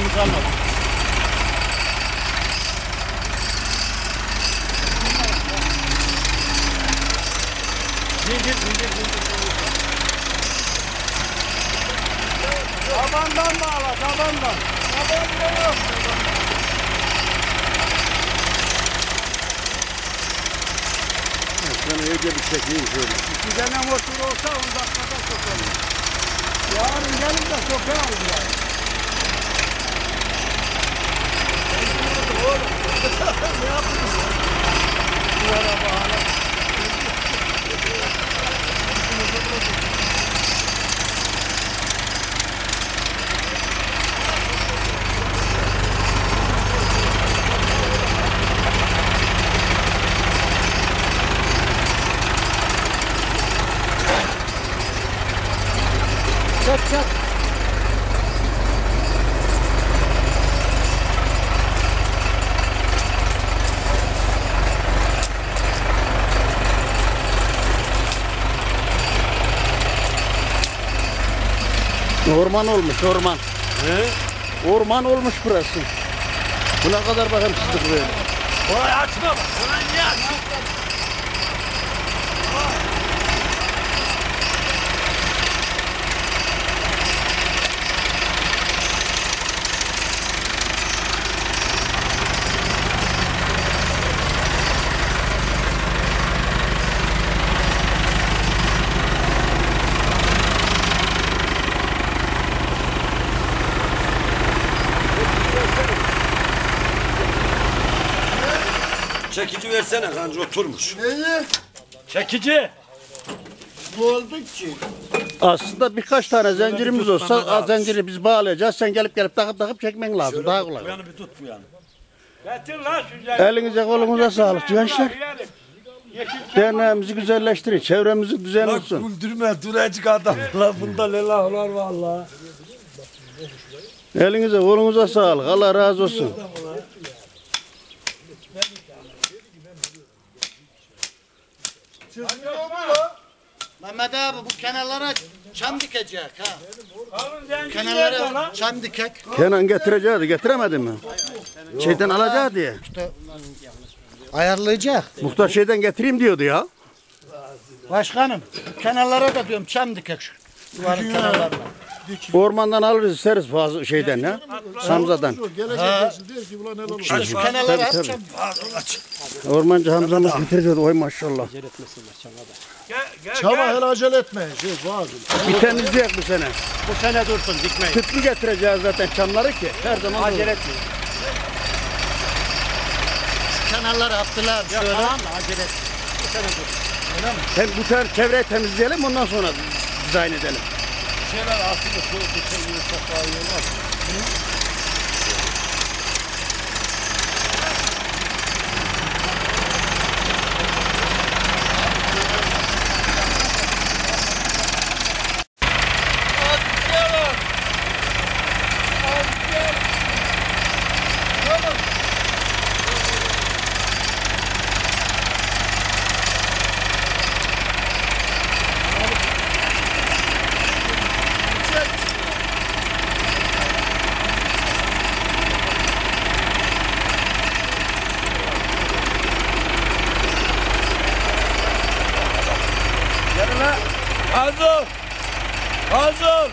Zamanı kalmadı. Zincir, zincir, zincir. Tabandan bağla, tabandan. Tabandan yok. Sana iyice bir çekeyim şöyle. Bir tane motor olsa 10 dakikada sokalım. Yarın gelin de sokağım yani. ne yapıyorsun? Duvara bağla. Çak çak. Orman olmuş orman. He? Orman olmuş burası. Bu ne kadar bakımsızlık böyle. Vay açma bak. Ulan niye açma? Çekici versene kancı oturmuş. Neyi? Çekici. Bu olduk ki. Aslında birkaç tane zincirimiz olsa zinciri biz bağlayacağız. Sen gelip gelip takıp takıp çekmen lazım. Daha kolay. Bu yanı bir tut bu yanı. Getir lan şu ceketi. Elinize kolunuza sağlık gençler. Derneğimizi güzelleştirin. Çevremizi düzen Lan olsun. güldürme duracık adam. Lan bunda ne var valla. Elinize kolunuza sağlık. Allah razı olsun. Mehmet abi bu kenarlara çam dikecek ha. Kenarlara bana. çam dikek. Kenan getireceğiz. Getiremedi mi? Şeyden alacak diye. Ayarlayacak. Muhtar şeyden getireyim diyordu ya. Başkanım kenarlara da diyorum çam dikek şu. Duvarın kenarlarına. Ormandan alırız isteriz fazla şeyden ya. Samzadan. Ha. İşte şu kenarlara hep tabii. çam. Ormancı Hamza'mız getireceğiz. Oy maşallah. Gel, gel, Çaba gel. hele acele etme. Şey var. Bir temizleyecek bu sene. Bu sene dursun dikmeyin. Tüplü getireceğiz zaten çamları ki. Her zaman. Acele etmeyin. Kenarları yaptılar Ya şöyle. tamam da acele etmeyin. Bu sene dursun. Hem bu sefer çevreyi temizleyelim ondan sonra dizayn edelim. Şeyler aslında soğuk bir şey olmaz. Hazır. Hazır.